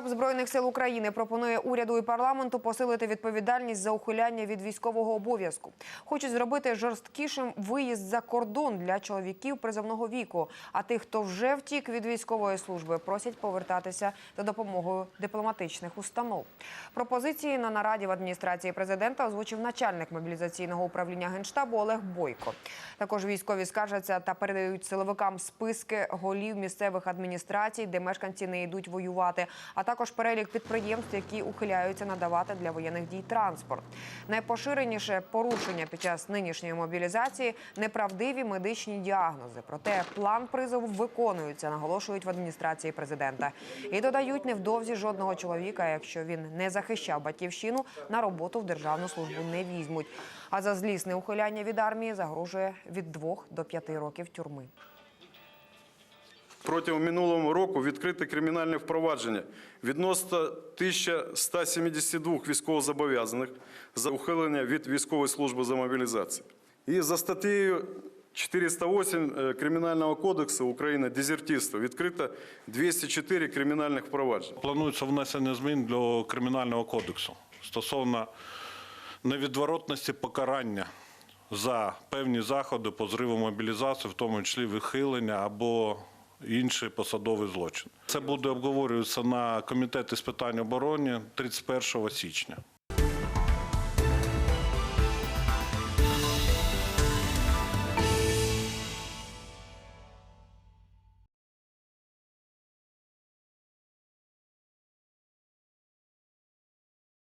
збройних сил України пропонує уряду і парламенту посилити відповідальність за ухиляння від військового обов'язку. Хочуть зробити жорсткішим виїзд за кордон для чоловіків призовного віку. А тих, хто вже втік від військової служби, просять повертатися за допомогою дипломатичних установ. Пропозиції на нараді в адміністрації президента озвучив начальник мобілізаційного управління генштабу Олег Бойко. Також військові скаржаться та передають силовикам списки голів місцевих адміністрацій, де мешканці не йдуть воювати, а також перелік підприємств, які ухиляються надавати для воєнних дій транспорт. Найпоширеніше порушення під час нинішньої мобілізації неправдиві медичні діагнози. Проте план призову виконується, наголошують в адміністрації президента. І додають невдовзі жодного чоловіка, якщо він не захищав батьківщину, на роботу в державну службу не візьмуть. А за злісне ухиляння від армії загрожує від 2 до 5 років тюрми. Протягом минулого року відкрите кримінальне впровадження відносно 1172 військовозобов'язаних за ухилення від військової служби за мобілізацію. І за статтею 408 е, Кримінального кодексу України дезертирство відкрито 204 кримінальних впроваджень. Планується внесення змін до кримінального кодексу стосовно невідворотності покарання за певні заходи по зриву мобілізації, в тому числі вихилення або інший посадовий злочин. Це буде обговорюватися на комітеті з питань оборони 31 січня.